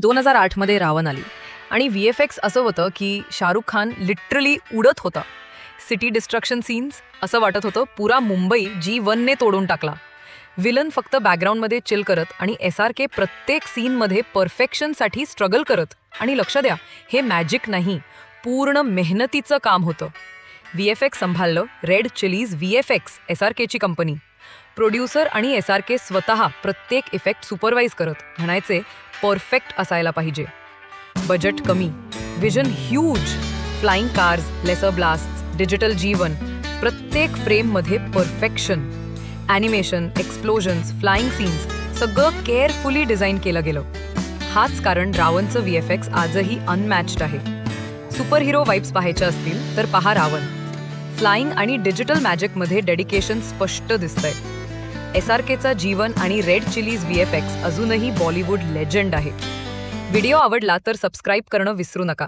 दोन हजार आठमध्ये रावण आली. आणि व्ही एफ एक्स असं होतं की शाहरुख खान लिटरली उडत होता. सिटी डिस्ट्रक्शन सीन्स असं वाटत होतं पुरा मुंबई जी वनने तोडून टाकला. विलन फक्त बॅकग्राऊंडमध्ये चिल करत आणि एस आर के प्रत्येक सीनमध्ये परफेक्शनसाठी स्ट्रगल करत. आणि लक्ष द्या हे मॅजिक नाही पूर्ण मेहनतीचं काम होतं. V F X संभाळलं red chillies V F X S R केची कंपनी प्रोड्युसर आणि एस आर के स्वतः प्रत्येक इफेक्ट सुपरवाईज करत म्हणायचे परफेक्ट असायला पाहिजे. बजेट कमी. Vision huge flying cars laser blast digital जीवन. प्रत्येक फ्रेममध्ये perfection animation explosions flying scenes सगळं केअरफुली डिझाईन केलं गेलं. हाच कारण रावणचं व्ही एफ एक्स आजही अनमॅच्ड आहे. सुपर हिरो वाईब्स पाहायच्या असतील तर पहा रावण. फ्लाइंग आणि डिजिटल मॅजिकमध्ये डेडिकेशन स्पष्ट दिसतंय. एस आर केचा जीवन आणि red chillies V F X अजूनही बॉलिवूड लेजंड आहे. व्हिडिओ आवडला तर सबस्क्राईब करणं विसरू नका.